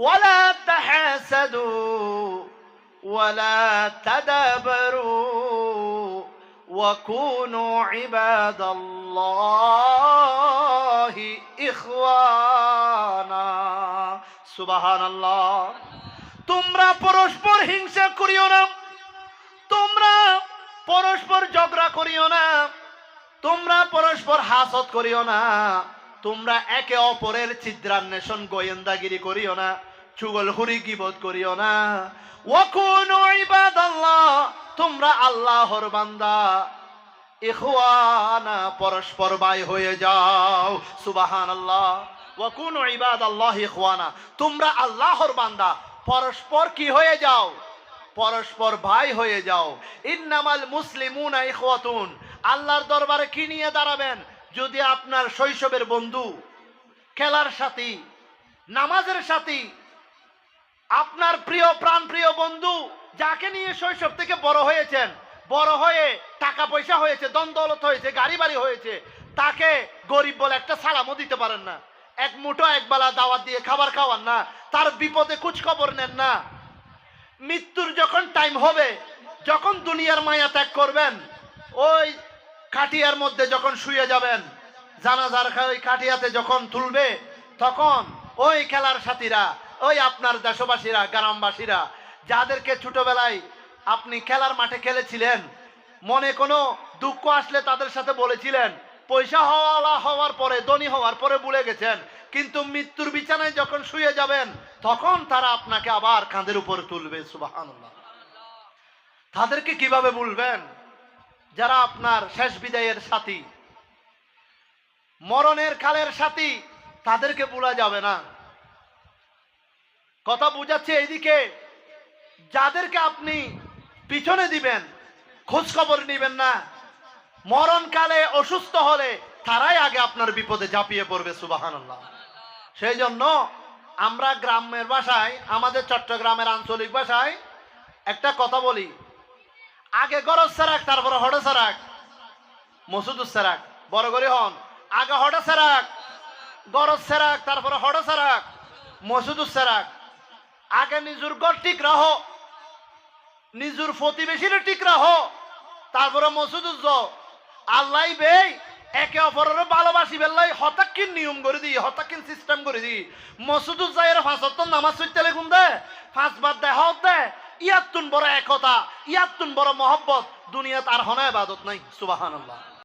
ولا تحاسدوا ولا تدابروا وكونوا عباد الله إخوانا سبحان الله তোমরা পরস্পর হিংসা করিও না তোমরা পরস্পর ঝগড়া করিও না তোমরা পরস্পর হাসত করিও না তোমরা একে অপরের ছিদ্রান্বেষণ গোয়েন্দাগিরি করিও না চুগলখুরি গিবত করিও না। ওয়াকুনু ইবাদাল্লাহ, তোমরা আল্লাহর বান্দা। ইখওয়ানা, পরস্পর ভাই হয়ে যাও। সুবহানাল্লাহ। ওয়াকুনু ইবাদাল্লাহ ইখওয়ানা, তোমরা আল্লাহর বান্দা। পরস্পর কি হয়ে যাও? পরস্পর ভাই হয়ে যাও। ইন্নামাল মুসলিমুনা ইখওয়াতুন, আল্লাহর দরবারে কি নিয়ে দাঁড়াবেন? যদি আপনার শৈশবের বন্ধু, খেলার সাথী, নামাজের সাথী আপনার প্রিয় প্রাণ প্রিয় বন্ধু যাকে নিয়ে শৈশব থেকে বড় হয়েছেন, বড় হয়ে টাকা পয়সা হয়েছে দ্বন্দ্বলত হয়েছে, গাড়ি বাড়ি হয়েছে, তাকে গরিব বলে একটা সালামও দিতে পারেন না। এক মুঠো একবেলা দাওয়াত দিয়ে খাবার খাওয়ান না, তার বিপদে কুচ খবর নেন না। মৃত্যুর যখন টাইম হবে, যখন দুনিয়ার মায়া ত্যাগ করবেন, ওই খাটিয়ার মধ্যে যখন শুয়ে যাবেন, জানাজার ওই খাটিয়াতে যখন তুলবে, তখন ওই খেলার সাথীরা ওই আপনার দেশবাসীরা, গ্রামবাসীরা, যাদেরকে ছোটবেলায় আপনি খেলার মাঠে খেলেছিলেন, মনে কোনো দুঃখ আসলে তাদের সাথে বলেছিলেন, পয়সা হওয়া হওয়ার পরে, ধনী হওয়ার পরে ভুলে গেছেন, কিন্তু মৃত্যুর বিছানায় যখন শুয়ে যাবেন, তখন তারা আপনাকে আবার কাঁধের উপরে তুলবে। সুবহানাল্লাহ। তাদেরকে কীভাবে বলবেন যারা আপনার শেষ বিদায়ের সাথী, মরণের কালের সাথী, তাদেরকে বলা যাবে না। কথা বুঝাচ্ছে এইদিকে। যাদেরকে আপনি পিছনে দিবেন খোঁজ খবর নিবেন না, মরণকালে অসুস্থ হলে তারাই আগে আপনার বিপদে ঝাঁপিয়ে পড়বে সুবাহান সেই জন্য আমরা গ্রামের ভাষায় আমাদের চট্টগ্রামের আঞ্চলিক ভাষায় একটা কথা বলি। আগে গরজ সেরাক, তারপরে হড়ে সেরাক। মসুদুর সেরাক, বড় করে হন। আগে হড়ে সেরাক, গরজ সেরাক, তারপরে হড়ে সেরাক। মসুদুর সেরাক আগে নিজুর গড় ঠিক রাহ নিজুর প্রতিবেশীর ঠিক রাহ তারপরে মসুদুর জ আল্লাহ বেই, একে অপরের ভালোবাসি বেল্লাই হতাকিন নিয়ম করে দি হতাকিন সিস্টেম করে দি মসুদুর যাইয়ের ফাঁসত নামাজ সইতে লেগুন দে? পাঁচবার দে, হক দে। ইয়াতুন বড় একতা, ইয়াতুন বড় মহব্বত। দুনিয়াত আর হনা ইবাদত নাই, সুবহানাল্লাহ।